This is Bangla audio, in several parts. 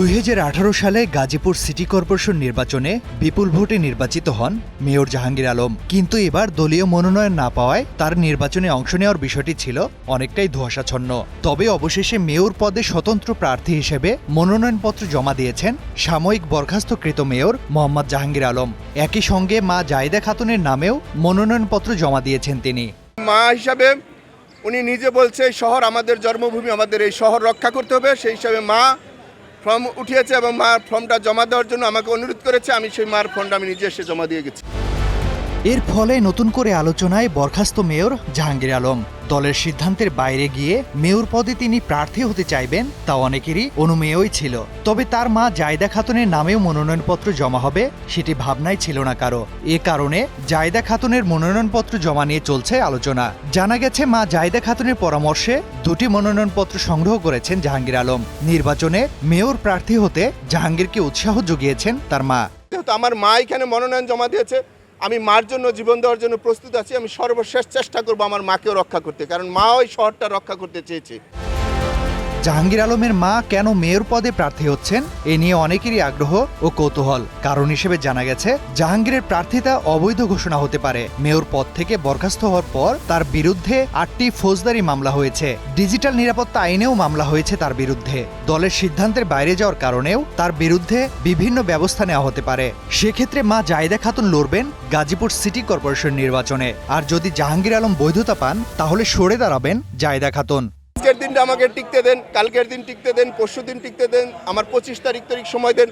দুই হাজার আঠারো সালে গাজীপুর সিটি কর্পোরেশন নির্বাচনে বিপুল ভোটে নির্বাচিত হন মেয়র জাহাঙ্গীর আলম। কিন্তু এবার দলীয় মনোনয়ন না পাওয়ায় তার নির্বাচনে অংশ নেওয়ার বিষয়টি ছিল অনেকটাই ধোঁয়াশাচ্ছন্ন। তবে অবশেষে মেয়র পদে স্বতন্ত্র প্রার্থী হিসেবে মনোনয়নপত্র জমা দিয়েছেন সাময়িক বরখাস্তকৃত মেয়র মোহাম্মদ জাহাঙ্গীর আলম। একই সঙ্গে মা জায়দা খাতুনের নামেও মনোনয়নপত্র জমা দিয়েছেন তিনি। মা হিসাবে উনি নিজে বলছে শহর আমাদের জন্মভূমি, আমাদের এই শহর রক্ষা করতে হবে। সেই হিসাবে মা ফর্ম উঠিয়েছে এবং মার ফর্মটা জমা দেওয়ার জন্য আমাকে অনুরোধ করেছে। আমি সেই মার ফর্মটা আমি নিজে এসে জমা দিয়ে গেছি। এর ফলে নতুন করে আলোচনায় বরখাস্ত মেয়র জাহাঙ্গীর আলম। দলের সিদ্ধান্তের বাইরে গিয়ে মেয়র পদে তিনি প্রার্থী হতে চাইবেন তা অনেকেরই অনুমেয়ই ছিল। তবে তার মা জায়দা খাতুনের নামেও মনোনয়নপত্র জমা হবে সেটি ভাবনাই ছিল না কারও। এ কারণে জায়দা খাতুনের মনোনয়নপত্র জমা নিয়ে চলছে আলোচনা। জানা গেছে, মা জায়দা খাতুনের পরামর্শে দুটি মনোনয়নপত্র সংগ্রহ করেছেন জাহাঙ্গীর আলম। নির্বাচনে মেয়র প্রার্থী হতে জাহাঙ্গীরকে উৎসাহ জুগিয়েছেন তার মা। আমার মা এখানে মনোনয়ন জমা দিয়েছে আমি মার জন্য, জীবন দেওয়ার জন্য প্রস্তুত আছি। আমি সর্বশেষ চেষ্টা করব আমার মাকেও রক্ষা করতে, কারণ মা ওই শহরটা রক্ষা করতে চেয়েছে। জাহাঙ্গীর আলমের মা কেন মেয়র পদে প্রার্থী হচ্ছেন, এ নিয়ে অনেকেরই আগ্রহ ও কৌতূহল। কারণ হিসেবে জানা গেছে, জাহাঙ্গীরের প্রার্থিতা অবৈধ ঘোষণা হতে পারে। মেয়র পদ থেকে বরখাস্ত হওয়ার পর তার বিরুদ্ধে আটটি ফৌজদারি মামলা হয়েছে। ডিজিটাল নিরাপত্তা আইনেও মামলা হয়েছে তার বিরুদ্ধে। দলের সিদ্ধান্তের বাইরে যাওয়ার কারণেও তার বিরুদ্ধে বিভিন্ন ব্যবস্থা নেওয়া হতে পারে। সেক্ষেত্রে মা জায়দা খাতুন লড়বেন গাজীপুর সিটি কর্পোরেশন নির্বাচনে। আর যদি জাহাঙ্গীর আলম বৈধতা পান, তাহলে সরে দাঁড়াবেন জায়দা খাতুন। দিনটা আমাকে টিকতে দেন কালকের দিন টিকতে দেন পরশু দিন টিকতে দেন আমার পঁচিশ তারিখ তারিখ সময় দেন।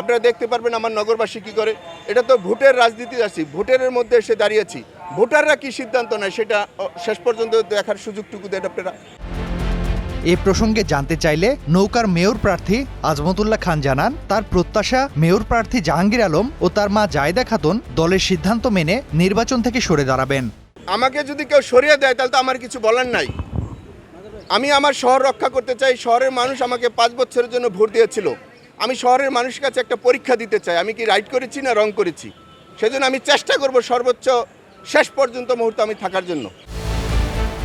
আপনারা দেখতে পারবেন আমার নগরবাসী কী করে। এটা তো ভোটের রাজনীতি আছি ভোটের মধ্যে এসে দাঁড়িয়েছি। ভোটাররা কি সিদ্ধান্ত নেয় সেটা শেষ পর্যন্ত দেখার সুযোগটুকু দেন আপনারা। এ প্রসঙ্গে জানতে চাইলে নৌকার মেয়র প্রার্থী আজমতুল্লাহ খান জানান তার প্রত্যাশা মেয়র প্রার্থী জাহাঙ্গীর আলম ও তার মা জায়দা খাতুন দলের সিদ্ধান্ত মেনে নির্বাচন থেকে সরে দাঁড়াবেন। আমাকে যদি কেউ সরিয়ে দেয় তাহলে তো আমার কিছু বলার নাই। আমি আমার শহর রক্ষা করতে চাই শহরের মানুষ আমাকে পাঁচ বছরের জন্য ভোট দিয়েছিল। আমি শহরের মানুষের কাছে একটা পরীক্ষা দিতে চাই আমি কি রাইট করেছি না রং করেছি? সেজন্য আমি চেষ্টা করব সর্বোচ্চ শেষ পর্যন্ত মুহূর্তে আমি থাকার জন্য।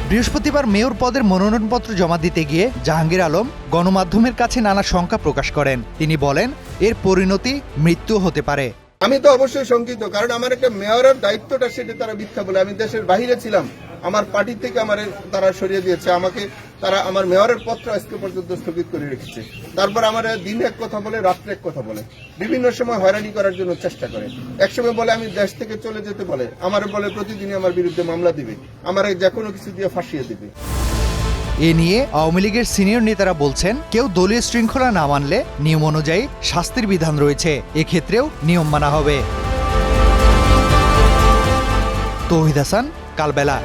বৃহস্পতিবার মেয়র পদের মনোনয়নপত্র জমা দিতে গিয়ে জাহাঙ্গীর আলম গণমাধ্যমের কাছে নানা শঙ্কা প্রকাশ করেন। তিনি বলেন এর পরিণতি মৃত্যু হতে পারে। আমি তো অবশ্যই শঙ্কিত কারণ আমার একটা মেয়রের দায়িত্বটা সেটা তারা মিথ্যা বলে। আমি দেশের বাহিরে ছিলাম আমার পার্টি থেকে আমার তারা সরিয়ে দিয়েছে। আমাকে তারা আমার মেয়রের পত্র আজকে পর্যন্ত স্থগিত করে রেখেছে। তারপর আমার দিন এক কথা বলে, রাত্রে এক কথা বলে। বিভিন্ন সময় হয়রানি করার জন্য চেষ্টা করে। একসময় বলে, আমি দেশ থেকে চলে যেতে বলে। আমার বলে, প্রতিদিনই আমার বিরুদ্ধে মামলা দিবে। আমার যে কোনো কিছু দিয়ে ফাঁসিয়ে দিবে। এ নিয়ে আওয়ামী লীগের সিনিয়র নেতারা বলছেন, কেউ দলীয় শৃঙ্খলা না মানলে নিয়ম অনুযায়ী শাস্তির বিধান রয়েছে। এক্ষেত্রেও নিয়ম মানা হবে। তৌহিদ হাসান, কালবেলা।